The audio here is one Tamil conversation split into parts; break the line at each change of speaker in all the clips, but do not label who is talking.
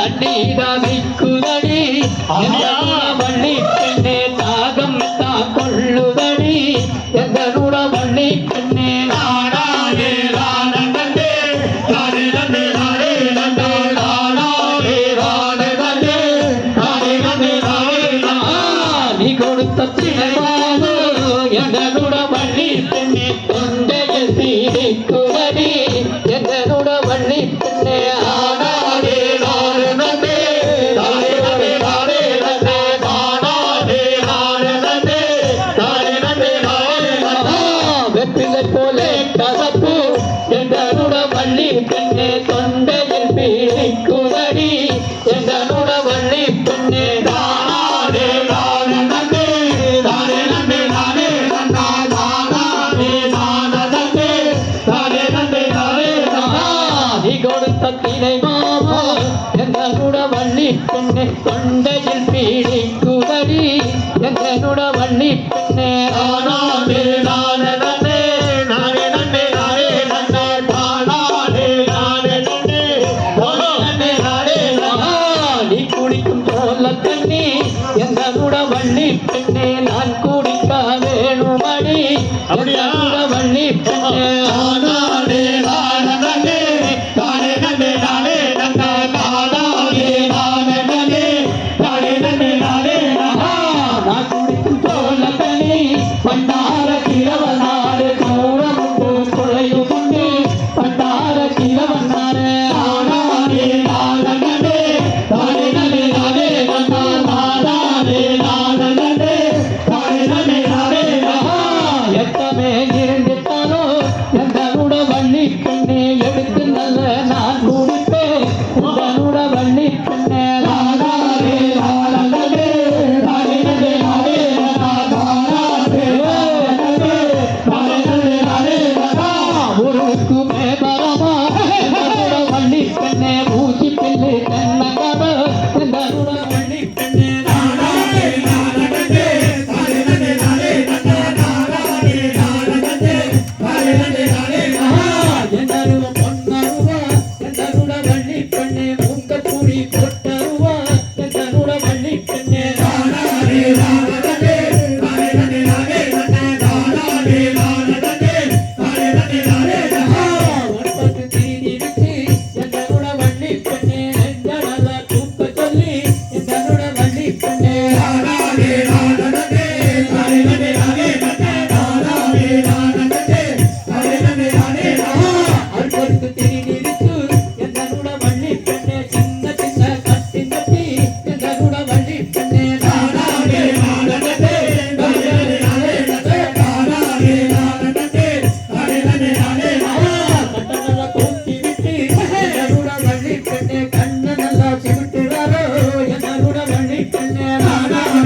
தண்ணீரானை குதடி வள்ளி பெண்ணே தாகம் தா கொள்ளுதடி எந்தனோட வள்ளி பெண்ணே நாடாடே ராணே ராணே நீ கொடுத்த தினமாது எந்தனோட வள்ளி பெண்ணே தொண்டைய சீதைக்கு கண்டே கசப்பு என்றனுட வள்ளி பெண்ணே தொண்டையில் பீடிக்குதடி என்றனுட வள்ளி பெண்ணே தினை மாமா என்னுட வள்ளி பெண்ணே தொண்டையில் பீடிக்குதடி என்னுட வள்ளி பெண்ணே ஆன வள்ளி பெண்ணே நான் கூடிக்க வேணுமடி. அப்படியா? வள்ளி பெண்ணே ஆனாடே நானே தானே நான் குடிக்கும் தோழ தனி பண்டார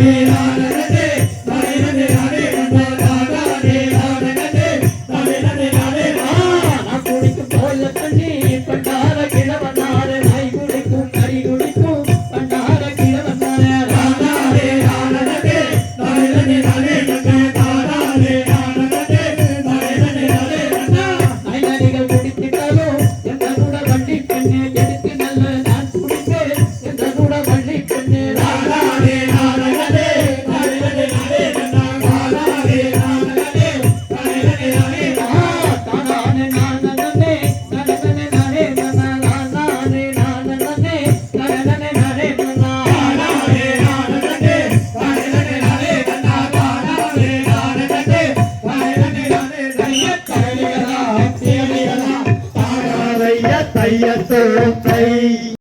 Yeah.
கையத்தோ கை